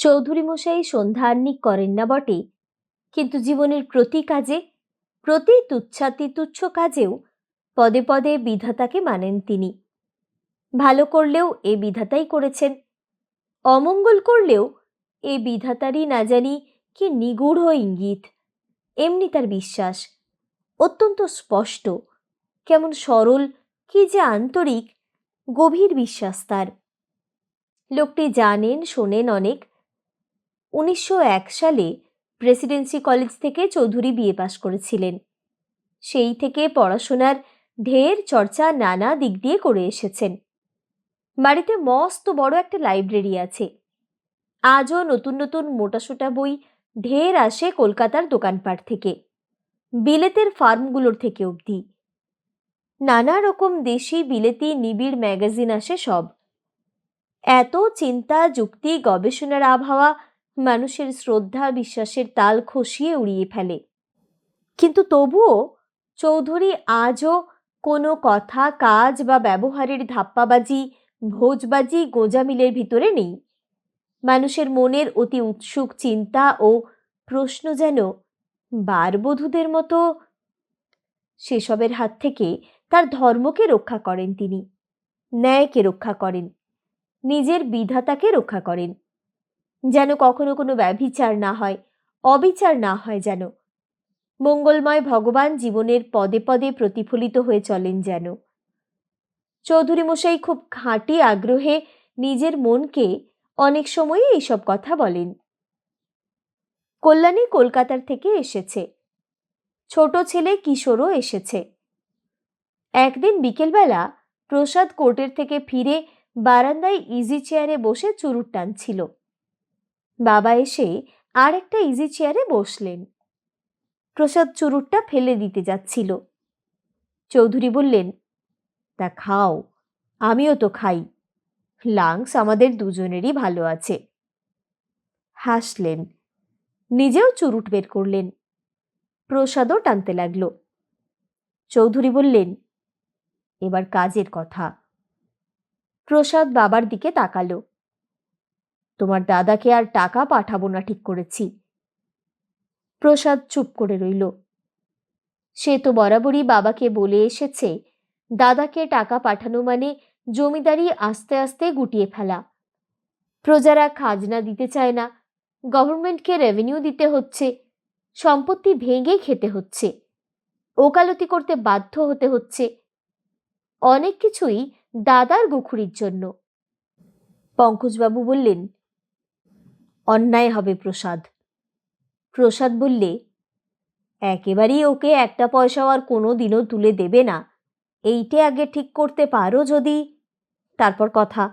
চৌধুরী মশাই সন্ধ্যা সন্ধ্যাহ্নিক করেন না বটে। কিন্তু জীবনের প্রতি কাজে, প্রতি তুচ্ছাতি তুচ্ছ কাজেও পদে পদে বিধাতাকে মানেন তিনি। ভালো করলেও এ বিধাতাই করেছেন, অমঙ্গল করলেও এ বিধাতারই না জানি কি নিগূঢ় ইঙ্গিত। এমনি তার বিশ্বাস, অত্যন্ত স্পষ্ট, কেমন সরল, কি যে আন্তরিক, গভীর বিশ্বাস তার। লোকটি জানেন, শোনেন অনেক উনিশশো এক সালে প্রেসিডেন্সি কলেজ থেকে চৌধুরী বিএ পাশ করেছিলেন। সেই থেকে পড়াশোনার ঢের চর্চা নানা দিক দিয়ে করে এসেছেন। বাড়িতে মস্ত বড় একটা লাইব্রেরি আছে। আজও নতুন নতুন মোটাসোটা বই ঢের আসে কলকাতার দোকানপাট থেকে, বিলেতের ফার্মগুলোর থেকে অবধি। নানা রকম দেশি বিলেতি নিবিড় ম্যাগাজিন আসে সব। এত চিন্তা, যুক্তি, গবেষণার আবহাওয়া মানুষের শ্রদ্ধা বিশ্বাসের তাল খসিয়ে উড়িয়ে ফেলে। কিন্তু তবুও চৌধুরী আজও কোনো কথা, কাজ বা ব্যবহারের ধাপ্পাবাজি, ভোজবাজি, গোজামিলের ভিতরে নেই। মানুষের মনের অতি উৎসুক চিন্তা ও প্রশ্ন যেন বারবধূদের মতো সেসবের হাত থেকে তার ধর্মকে রক্ষা করেন তিনি, ন্যায়কে রক্ষা করেন, নিজের বিধাতাকে রক্ষা করেন। যেন কখনো কোনো ব্যভিচার না হয়, অবিচার না হয় যেন। মঙ্গলময় ভগবান জীবনের পদে পদে প্রতিফলিত হয়ে চলেন যেন। চৌধুরী মশাই খুব খাঁটি আগ্রহে নিজের মনকে অনেক সময়ই এইসব কথা বলেন। কল্যাণী কলকাতার থেকে এসেছে। ছোট ছেলে কিশোরও এসেছে। একদিন বিকেলবেলা প্রসাদ কোর্টের থেকে ফিরে বারান্দায় ইজি চেয়ারে বসে চুরুট টানছিল। বাবা এসে আর একটা ইজি চেয়ারে বসলেন। প্রসাদ চুরুটটা ফেলে দিতে যাচ্ছিল। চৌধুরী বললেন, তা খাও, আমিও তো খাই। লাংস আমাদের দুজনেরই ভালো আছে। হাসলেন। নিজেও চুরুট বের করলেন। প্রসাদও টানতে লাগল। চৌধুরী বললেন, এবার কাজের কথা। প্রসাদ বাবার দিকে তাকালো। তোমার দাদাকে আর টাকা পাঠাবো না ঠিক করেছি। প্রসাদ চুপ করে রইল। সে তো বরাবরই বাবাকে বলে এসেছে, দাদাকে টাকা পাঠানো মানে জমিদারি আস্তে আস্তে গুটিয়ে ফেলা। প্রজারা খাজনা দিতে চায় না, গভর্নমেন্টকে রেভিনিউ দিতে হচ্ছে, সম্পত্তি ভেঙে খেতে হচ্ছে, ওকালতি করতে বাধ্য হতে হচ্ছে। অনেক কিছুই দাদার গুখুরির জন্য। পঙ্কজবাবু বললেন অন্যায় হবে প্রসাদ। প্রসাদ বললে, একেবারেই ওকে একটা পয়সাও আর কোনো দিনও তুলে দেবে না। এইটে আগে ঠিক করতে পারো যদি। তারপর কথা।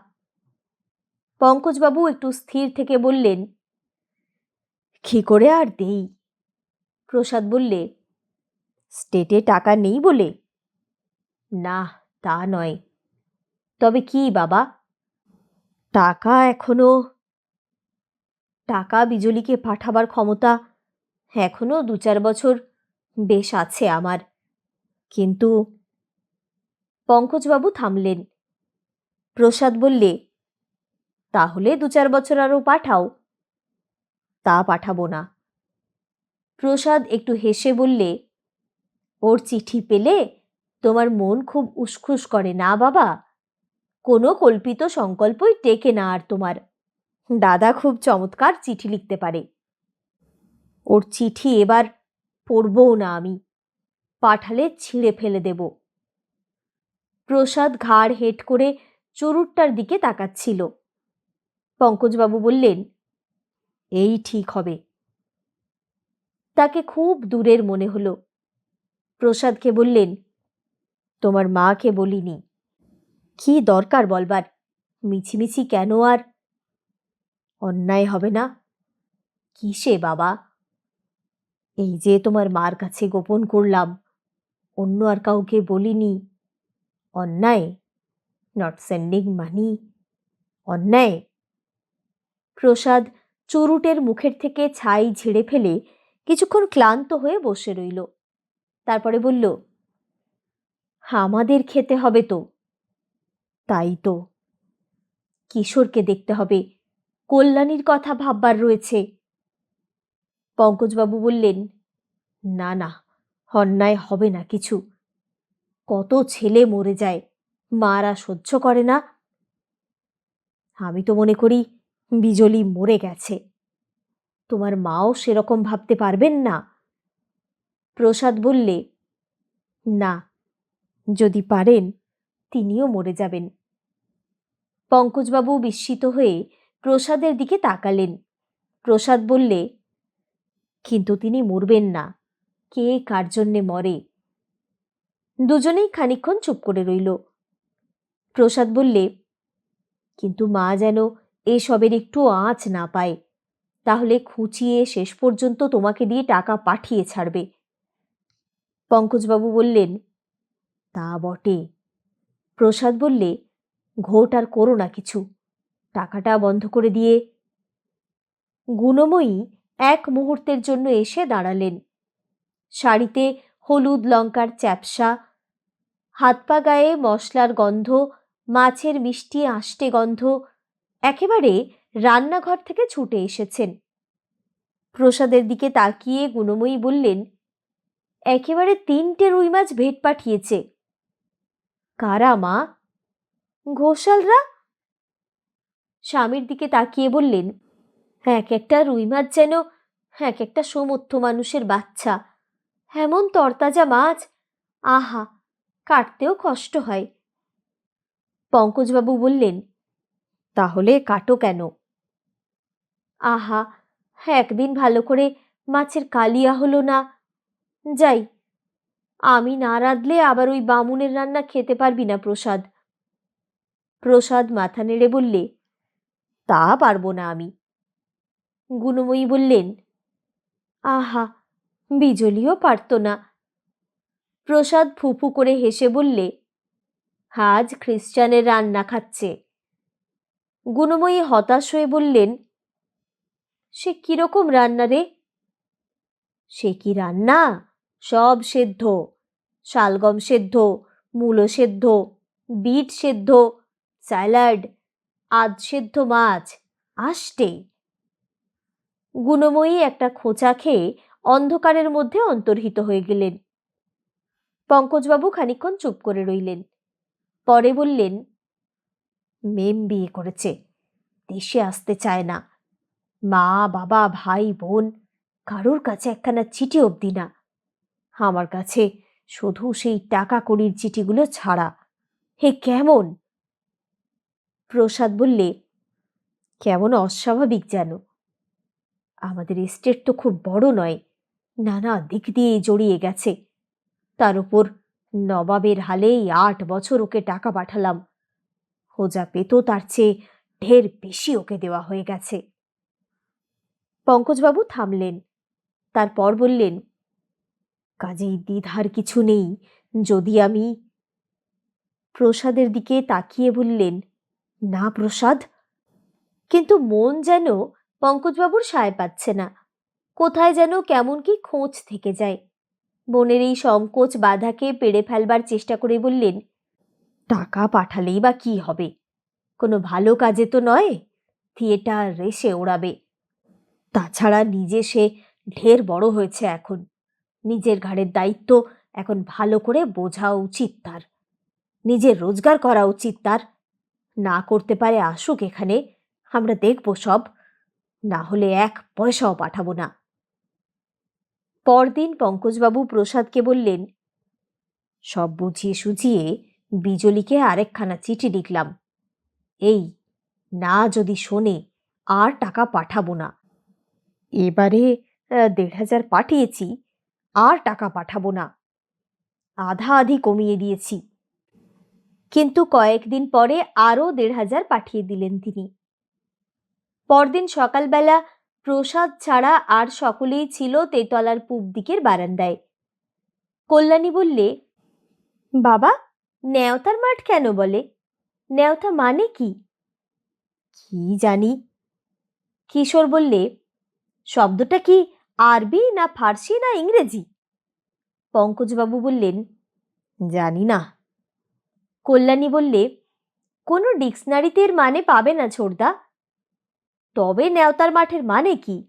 পঙ্কজবাবু একটু স্থির থেকে বললেন, কি করে আর দেই? প্রসাদ বললে, স্টেটে টাকা নেই বলে? না, তা নয়। তবে কি বাবা? টাকা এখনও টাকা বিজলিকে পাঠাবার ক্ষমতা এখনও দু চার বছর বেশ আছে আমার। কিন্তু পঙ্কজবাবু থামলেন। প্রসাদ বললে, তাহলে দু চার বছর আরও পাঠাও। তা পাঠাবো না। প্রসাদ একটু হেসে বললে, ওর চিঠি পেলে তোমার মন খুব উসখুস করে না বাবা? কোনো কল্পিত সংকল্পই টেকে না আর তোমার। দাদা খুব চমৎকার চিঠি লিখতে পারে। ওর চিঠি এবার পড়বও না আমি। পাঠালে ছিঁড়ে ফেলে দেব। প্রসাদ ঘাড় হেট করে চরুরটার দিকে তাকাচ্ছিল। পঙ্কজবাবু বললেন, এই ঠিক হবে। তাকে খুব দূরের মনে হলো। প্রসাদকে বললেন, তোমার মাকে বলিনি। কি দরকার বলবার? মিছিমিছি কেন আর অন্যায় হবে না? কিসে বাবা? এই যে তোমার মার কাছে গোপন করলাম, অন্য আর কাউকে বলিনি। অন্যায়? নট সেন্ডিং মানি অন্যায়? প্রসাদ চুরুটের মুখের থেকে ছাই ঝেড়ে ফেলে কিছুক্ষণ ক্লান্ত হয়ে বসে রইল। তারপরে বলল, আমাদের খেতে হবে তো। তাই তো। কিশোরকে দেখতে হবে। কল্যাণীর কথা ভাববার রয়েছে। পঙ্কজবাবু বললেন, না না, অন্যায় হবে না কিছু। কত ছেলে মরে যায়, মারা সহ্য করে না। আমি তো মনে করি বিজলি মরে গেছে। তোমার মাও সেরকম ভাবতে পারবেন না। প্রসাদ বললে, না, যদি পারেন, তিনিও মরে যাবেন। পঙ্কজবাবু বিস্মিত হয়ে প্রসাদের দিকে তাকালেন। প্রসাদ বললে, কিন্তু তিনি মরবেন না। কে, কার জন্যে মরে? দুজনেই খানিক্ষণ চুপ করে রইল। প্রসাদ বললে, কিন্তু মা যেন এসবের একটু আঁচ না পায়, তাহলে খুঁচিয়ে শেষ পর্যন্ত তোমাকে দিয়ে টাকা পাঠিয়ে ছাড়বে। পঙ্কজবাবু বললেন, তা বটে। প্রসাদ বললে, ঘোট আর করো না কিছু। টাকাটা বন্ধ করে দিয়ে। গুণময়ী এক মুহূর্তের জন্য এসে দাঁড়ালেন। শাড়িতে হলুদ লঙ্কার চ্যাপসা, হাত পা গায়ে মশলার গন্ধ, মাছের মিষ্টি আষ্টে গন্ধ, একেবারে রান্নাঘর থেকে ছুটে এসেছেন। প্রসাদের দিকে তাকিয়ে গুণময়ী বললেন, একেবারে তিনটে রুই মাছ ভেট পাঠিয়েছে। কারা মা? ঘোষালরা স্বামীর দিকে তাকিয়ে বললেন, এক একটা রুই মাছ যেন, এক একটা সমর্থ মানুষের বাচ্চা। এমন তরতাজা মাছ, আহা, কাটতেও কষ্ট হয়। পঙ্কজবাবু বললেন, তাহলে কাটো কেন? আহা, একদিন ভালো করে মাছের কালিয়া হলো না। যাই, আমি না রাঁধলে আবার ওই বামুনের রান্না খেতে পারবি না প্রসাদ। প্রসাদ মাথা নেড়ে বললে তা পারব না আমি। গুণময়ী বললেন, আহা, বিজলিও পারত না। প্রসাদ ফুফু করে হেসে বললে, আজ খ্রিস্টানের রান্না খাচ্ছে। গুণময়ী হতাশ হয়ে বললেন, সে কীরকম রান্না রে? সে কি রান্না? সব সেদ্ধ। শালগম সেদ্ধ, মূলো সেদ্ধ, বিট সেদ্ধ, স্যালাড আধ সেদ্ধ মাছ আষ্টে গুণময়ী একটা খোঁচা খেয়ে অন্ধকারের মধ্যে অন্তর্হিত হয়ে গেলেন। পঙ্কজবাবু খানিক্ষণ চুপ করে রইলেন। পরে বললেন, মেম বিয়ে করেছে, দেশে আসতে চায় না। মা, বাবা, ভাই, বোন, কারোর কাছে একখানা চিঠি অবধি না। আমার কাছে শুধু সেই টাকা কড়ির চিঠিগুলো ছাড়া। হে কেমন? প্রসাদ বললে, কেমন অস্বাভাবিক যেন। আমাদের এস্টেট তো খুব বড় নয়, নানা দিক দিয়ে জড়িয়ে গেছে। তার উপর নবাবের হালেই আট বছর ওকে টাকা পাঠালাম। ও যা পেত তার চেয়ে ঢের বেশি ওকে দেওয়া হয়ে গেছে। পঙ্কজবাবু থামলেন, তারপর বললেন, কাজেই দ্বিধার কিছু নেই, যদি আমি প্রসাদের দিকে তাকিয়ে বললেন না, প্রসাদ। কিন্তু মন যেন পঙ্কজবাবুর সায় পাচ্ছে না। কোথায় যেন কেমন কি খোঁজ থেকে যায়। বোনের এই সংকোচ বাধাকে পেড়ে ফেলবার চেষ্টা করে বললেন, টাকা পাঠালেই বা কি হবে? কোনো ভালো কাজে তো নয়, থিয়েটার রেসে ওড়াবে। তাছাড়া নিজে সে ঢের বড় হয়েছে এখন। নিজের ঘাড়ের দায়িত্ব এখন ভালো করে বোঝা উচিত তার। নিজের রোজগার করা উচিত তার। না করতে পারে আসুক এখানে, আমরা দেখব সব। না হলে এক পয়সাও পাঠাবো না। পরদিন পঙ্কজবাবু প্রসাদকে বললেন, সব বুঝিয়ে সুঝিয়ে বিজলিকে আরেকখানা চিঠি লিখলাম। এই, না যদি শোনে আর টাকা পাঠাবো না। এবারে দেড় হাজার পাঠিয়েছি, আর টাকা পাঠাবো না। আধা আধি কমিয়ে দিয়েছি। কিন্তু কয়েকদিন পরে আরও দেড় হাজার পাঠিয়ে দিলেন তিনি। পরদিন সকালবেলা প্রসাদ ছাড়া আর সকলেই ছিল তেতলার পূব দিকের বারান্দায়। কল্যাণী বললে, বাবা, ন্যাওতার মাঠ কেন বলে? ন্যাওতা মানে কি? কি জানি? কিশোর বললে, শব্দটা কি আরবি না ফার্সি না ইংরেজি? পঙ্কজবাবু বললেন, জানি না। কল্যাণী বললে, কোনো ডিকশনারিতে এর মানে পাবে না ছোড়দা তবে নেওতার মাঠের মানে কি?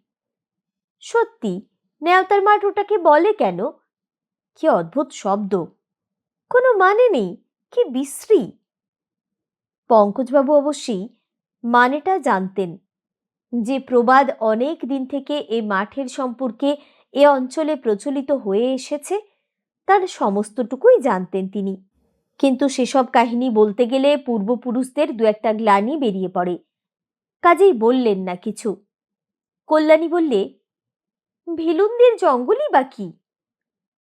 সত্যি নেওতার মাঠ ওটাকে বলে কেন? কি অদ্ভুত শব্দ। কোনো মানে নেই, কি বিশ্রী। পঙ্কজবাবু অবশ্যই মানেটা জানতেন যে প্রবাদ অনেক দিন থেকে এ মাঠের সম্পর্কে এ অঞ্চলে প্রচলিত হয়ে এসেছে, তার সমস্তটুকুই জানতেন তিনি। কিন্তু সেসব কাহিনী বলতে গেলে পূর্বপুরুষদের দু একটা গ্লানি বেরিয়ে পড়ে। কাজেই বললেন না কিছু। কল্যাণী বললে, ভিলুন্দির জঙ্গলই বা কি?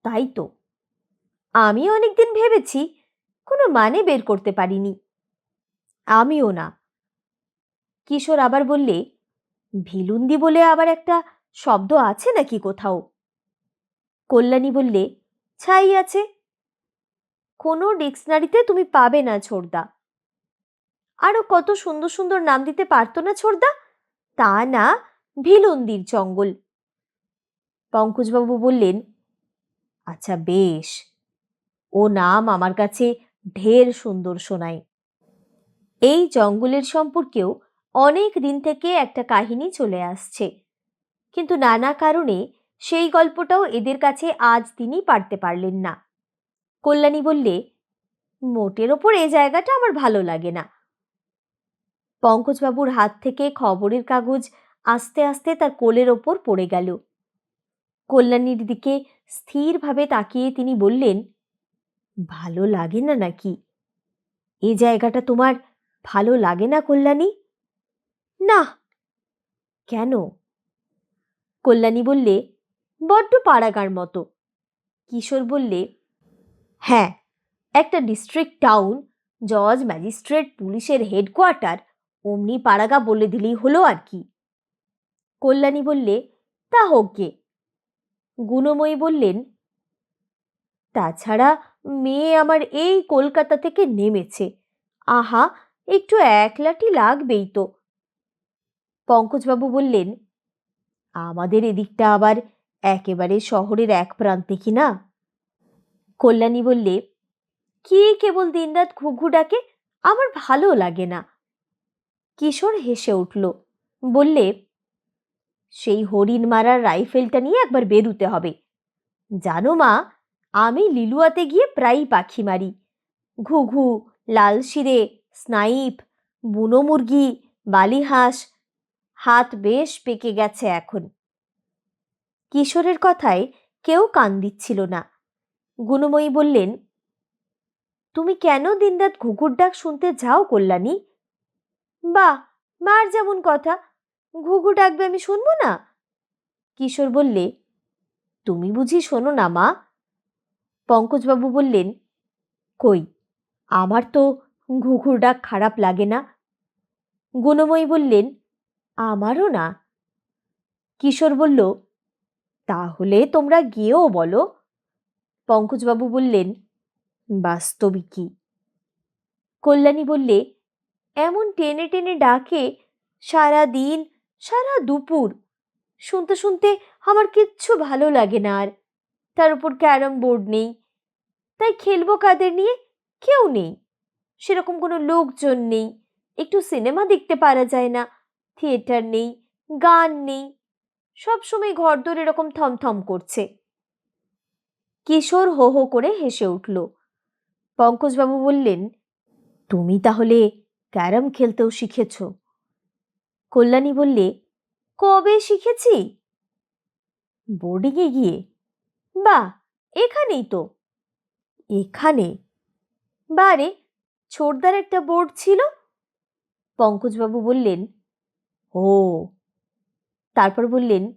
তাই তো। আমি অনেকদিন ভেবেছি কোনো মানে বের করতে পারিনি। আমিও না। কিশোর আবার বললে, ভিলুন্দি বলে আবার একটা শব্দ আছে নাকি কোথাও? কল্যাণী বললে, ছাই আছে। কোনো ডিকশনারিতে তুমি পাবে না ছোড়দা আরও কত সুন্দর সুন্দর নাম দিতে পারতো না ছোড়দা তা না, ভিলন্দির জঙ্গল। পঙ্কজবাবু বললেন আচ্ছা বেশ। ও নাম আমার কাছে ঢের সুন্দর শোনায়। এই জঙ্গলের সম্পর্কেও অনেক দিন থেকে একটা কাহিনী চলে আসছে। কিন্তু নানা কারণে সেই গল্পটাও এদের কাছে আজ তিনি পারতে পারলেন না। কল্যাণী বললে, মোটের ওপর এ জায়গাটা আমার ভালো লাগে না। পঙ্কজবাবুর হাত থেকে খবরের কাগজ আস্তে আস্তে তার কোলের ওপর পড়ে গেল। কল্যাণীর দিকে স্থিরভাবে তাকিয়ে তিনি বললেন, ভালো লাগে না নাকি? এ জায়গাটা তোমার ভালো লাগে না কল্যাণী? না। কেন? কল্যাণী বললে, বড্ড পাড়াগার মতো। কিশোর বললে হ্যাঁ একটা ডিস্ট্রিক্ট টাউন জজ ম্যাজিস্ট্রেট পুলিশের হেডকোয়ার্টার অমনি পাড়াগা বলে দিলেই হলো আর কি। কল্যাণী বললে, তা হোক গে। গুণময়ী বললেন, তাছাড়া মেয়ে আমার এই কলকাতা থেকে নেমেছে। আহা, একটু একলাটি লাগবেই তো। পঙ্কজবাবু বললেন, আমাদের এদিকটা আবার একেবারে শহরের এক প্রান্তে কি না? কল্যাণী বললে, কি কেবল দিনরাত ঘুঘু ডাকে, আমার ভালো লাগে না। কিশোর হেসে উঠল, বললে, সেই হরিণ মারার রাইফেলটা নিয়ে একবার বেরুতে হবে। জানো মা, আমি লিলুয়াতে গিয়ে প্রায়ই পাখি মারি। ঘুঘু, লাল শিরে, স্নাইপ, বুনো মুরগি, বালিহাঁস, হাত বেশ পেকে গেছে এখন। কিশোরের কথায় কেউ কান দিচ্ছিল না। গুণময়ী বললেন, তুমি কেন দিনরাত ঘুঘুর ডাক শুনতে যাও কল্যাণী? বা মার যেমন কথা, ঘুঘু ডাকবে আমি শুনব না? কিশোর বললে, তুমি বুঝি শোনো না মা? পঙ্কজবাবু বললেন, কই, আমার তো ঘুঘুর ডাক খারাপ লাগে না। গুণময়ী বললেন, আমারও না। কিশোর বলল, তাহলে তোমরা গিয়েও বলো। পঙ্কজবাবু বললেন বাস্তবিকই কল্যাণী বললে, এমন টেনে টেনে ডাকে সারা দিন, সারা দুপুর। শুনতে শুনতে আমার কিচ্ছু ভালো লাগে না আর। তার উপর ক্যারম বোর্ড নেই। তাই খেলব কাদের নিয়ে? কেউ নেই। সেরকম কোনো লোকজন নেই। একটু সিনেমা দেখতে পারা যায় না। থিয়েটার নেই, গান নেই। সব সময় ঘরদোর এরকম থমথম করছে। কিশোর হো হো করে হেসে উঠল। পঙ্কজবাবু বললেন, তুমি তাহলে ক্যারাম খেলতেও শিখেছ? কল্যাণী বললে, কবে শিখেছি? বোর্ডিংয়ে গিয়ে? বা এখানেই তো। এখানে? বারে, ছোটদার একটা বোর্ড ছিল? পঙ্কজবাবু বললেন, ও। তারপর বললেন,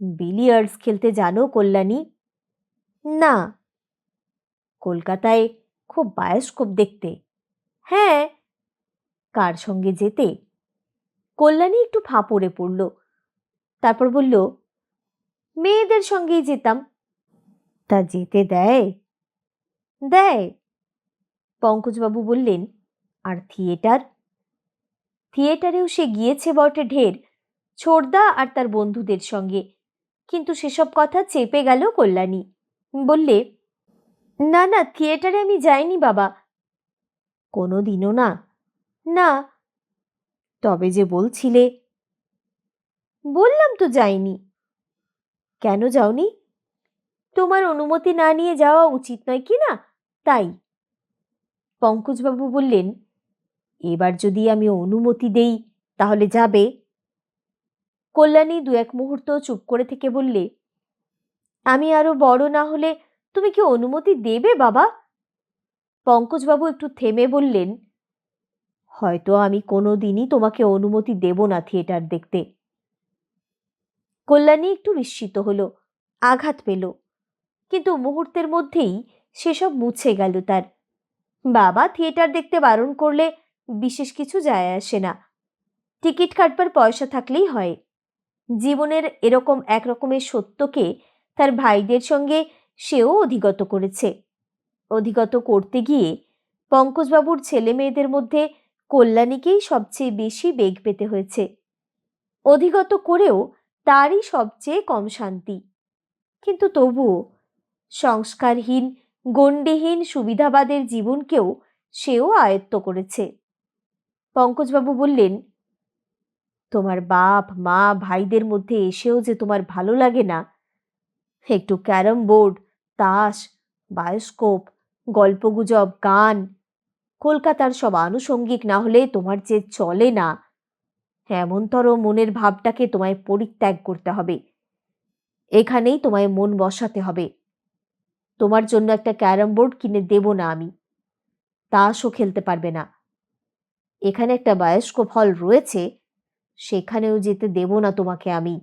বিলিয়ার্ডস খেলতে জানো কল্যাণী? না। কলকাতায় খুব বায়োস্কোপ দেখতে। হ্যাঁ। কার সঙ্গে যেতে? কল্যাণী একটু ফাঁপড়ে পড়ল। তারপর বলল, মেয়েদের সঙ্গেই যেতাম। তা যেতে দেয়? দেয়। পঙ্কজবাবু বললেন, আর থিয়েটার? থিয়েটারেও সে গিয়েছে বটে ঢের ছোড়দা আর তার বন্ধুদের সঙ্গে। কিন্তু সেসব কথা চেপে গেল কল্যাণী। বললে, না না, থিয়েটারে আমি যাইনি বাবা। কোনো দিনও না? না। তবে যে বলছিলে? বললাম তো যাইনি। কেন যাওনি? তোমার অনুমতি না নিয়ে যাওয়া উচিত নয় কি না? তাই। পঙ্কজবাবু বললেন, এবার যদি আমি অনুমতি দেই, তাহলে যাবে? কল্যাণী দু এক মুহূর্ত চুপ করে থেকে বললে আমি আরও বড় না হলে তুমি কি অনুমতি দেবে, বাবা? পঙ্কজবাবু একটু থেমে বললেন, হয়তো আমি কোনো দিনই তোমাকে অনুমতি দেব না থিয়েটার দেখতে। কল্যাণী একটু বিস্মিত হলো, আঘাত পেল, কিন্তু মুহূর্তের মধ্যেই সেসব মুছে গেল তার। বাবা থিয়েটার দেখতে বারণ করলে বিশেষ কিছু যায় আসে না। টিকিট কাটবার পয়সা থাকলেই হয়। জীবনের এরকম এক রকমের সত্যকে তার ভাইদের সঙ্গে সেও অধিগত করেছে। অধিগত করতে গিয়ে পঙ্কজবাবুর ছেলে মেয়েদের মধ্যে কল্যাণীকেই সবচেয়ে বেশি বেগ পেতে হয়েছে। অধিগত করেও তারই সবচেয়ে কম শান্তি। কিন্তু তবুও সংস্কারহীন, গণ্ডিহীন সুবিধাবাদের জীবনকেও সেও আয়ত্ত করেছে। পঙ্কজবাবু বললেন, তোমার বাপ, মা, ভাইদের মধ্যে এসেও যে তোমার ভালো লাগে না একটু ক্যারম বোর্ড, তাস, বায়োস্কোপ, গল্পগুজব, গান। কলকাতার সব আনুষঙ্গিক না হলে তোমার যে চলে না, এমনতর মনের ভাবটাকে তোমায় পরিত্যাগ করতে হবে। এখানেই তোমায় মন বসাতে হবে। তোমার জন্য একটা ক্যারাম বোর্ড কিনে দেব না আমি। তাসও খেলতে পারবে না। এখানে একটা বায়োস্কোপ হল রয়েছে, সেখানেও যেতে দেব না তোমাকে আমি।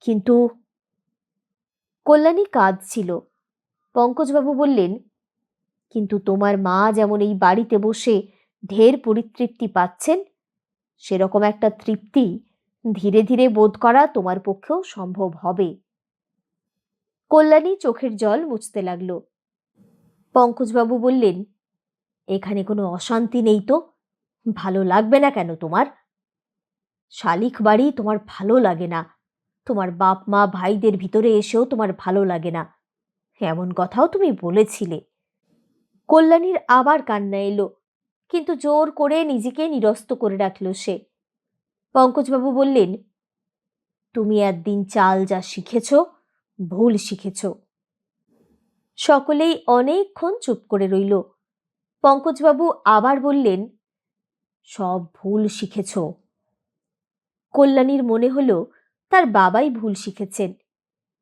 কিন্তু কল্যাণী কাঁদছিল। পঙ্কজবাবু বললেন, কিন্তু তোমার মা যেমন এই বাড়িতে বসে ঢের পরিতৃপ্তি পাচ্ছেন, সেরকম একটা তৃপ্তি ধীরে ধীরে বোধ করা তোমার পক্ষেও সম্ভব হবে। কল্যাণী চোখের জল মুছতে লাগল। পঙ্কজবাবু বললেন, এখানে কোনো অশান্তি নেই তো? ভালো লাগবে না কেন তোমার? শালিক বাড়ি তোমার ভালো লাগে না। তোমার বাপ, মা, ভাইদের ভিতরে এসেও তোমার ভালো লাগে না। এমন কথাও তুমি বলেছিলে। কল্যাণীর আবার কান্না এলো, কিন্তু জোর করে নিজেকে নিরস্ত করে রাখল সে। পঙ্কজবাবু বললেন, তুমি একদিন চাল যা শিখেছ, ভুল শিখেছ। সকলেই অনেকক্ষণ চুপ করে রইল। পঙ্কজবাবু আবার বললেন, সব ভুল শিখেছ। কল্যাণীর মনে হলো তার বাবাই ভুল শিখেছেন।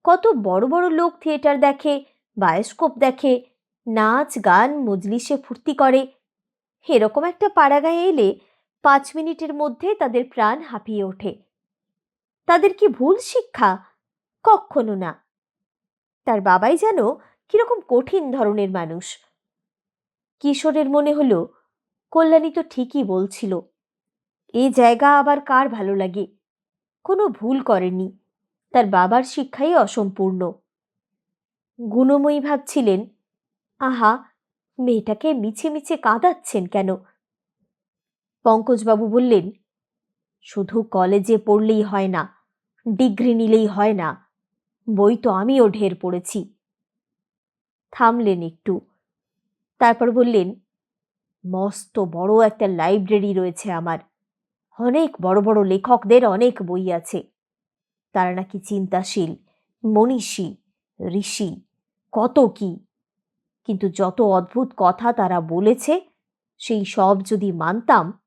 কত বড় বড় লোক থিয়েটার দেখে, বায়োস্কোপ দেখে, নাচ, গান, মজলিসে ফুর্তি করে। এরকম একটা পাড়াগায়ে এলে পাঁচ মিনিটের মধ্যে তাদের প্রাণ হাঁপিয়ে ওঠে। তাদের কি ভুল শিক্ষা? কখনো না। তার বাবাই যেন কীরকম কঠিন ধরনের মানুষ। কিশোরের মনে হলো, কল্যাণী তো ঠিকই বলছিল এই জায়গা আবার কার ভালো লাগে? কোনো ভুল করেনি তার বাবার শিক্ষাই অসম্পূর্ণ। গুণময়ী ভাবছিলেন, আহা, মেয়েটাকে মিছে মিছে কাঁদাচ্ছেন কেন? পঙ্কজবাবু বললেন, শুধু কলেজে পড়লেই হয় না, ডিগ্রি নিলেই হয় না, বই তো আমিও ঢের পড়েছি। থামলেন একটু। তারপর বললেন, মস্ত বড় একটা লাইব্রেরি রয়েছে আমার। অনেক বড় বড় লেখকদের অনেক বই আছে। তারা নাকি চিন্তাশীল, মনীষী, ঋষি, কত কি? কিন্তু যত অদ্ভুত কথা তারা বলেছে, সেই সব যদি মানতাম,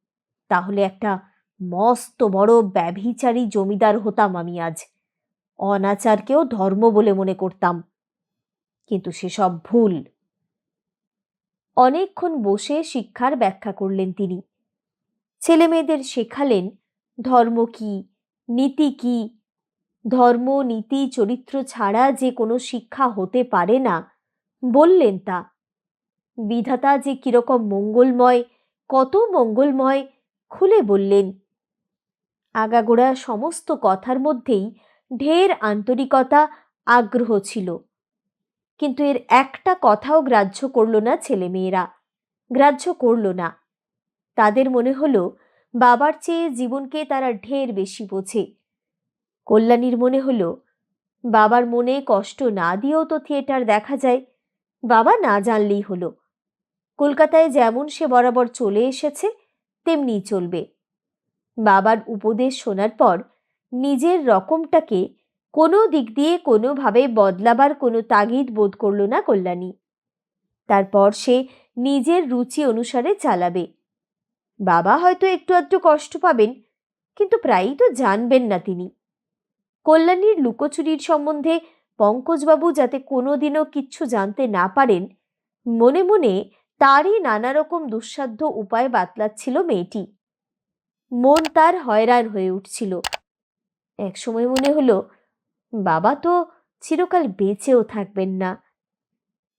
তাহলে একটা মস্ত বড় ব্যভিচারী জমিদার হতাম আমি আজ। অনাচারকেও ধর্ম বলে মনে করতাম। কিন্তু সেসব ভুল। অনেকক্ষণ বসে শিক্ষার ব্যাখ্যা করলেন তিনি। ছেলে মেয়েদের শেখালেন ধর্ম কি, নীতি কি। ধর্ম, নীতি, চরিত্র ছাড়া যে কোনো শিক্ষা হতে পারে না। বললেন তা। বিধাতা যে কীরকম মঙ্গলময়, কত মঙ্গলময়, খুলে বললেন। আগাগোড়া সমস্ত কথার মধ্যেই ঢের আন্তরিকতা, আগ্রহ ছিল। কিন্তু এর একটা কথাও গ্রাহ্য করল না ছেলেমেয়েরা। গ্রাহ্য করল না। তাদের মনে হলো, বাবার চেয়ে জীবনকে তারা ঢের বেশি বোঝে। কল্যাণীর মনে হলো, বাবার মনে কষ্ট না দিয়েও তো থিয়েটার দেখা যায়, বাবা না জানলেই হলো। কলকাতায় যেমন সে বরাবর চলে এসেছে, তেমনি চলবে। বাবার উপদেশ শোনার পর নিজের রকমটাকে কোনো দিক দিয়ে কোনোভাবে বদলাবার কোনো তাগিদ বোধ করল না কল্যাণী। তারপর সে নিজের রুচি অনুসারে চালাবে। বাবা হয়তো একটু আধটু কষ্ট পাবেন, কিন্তু প্রায়ই তো জানবেন না তিনি। কল্যাণীর লুকোচুরির সম্বন্ধে পঙ্কজবাবু যাতে কোনোদিনও কিচ্ছু জানতে না পারেন, মনে মনে তারই নানা রকম দুঃসাধ্য উপায় বাতলাচ্ছিল মেয়েটি। মন তার হয়রান হয়ে উঠছিল। একসময় মনে হলো, বাবা তো চিরকাল বেঁচেও থাকবেন না।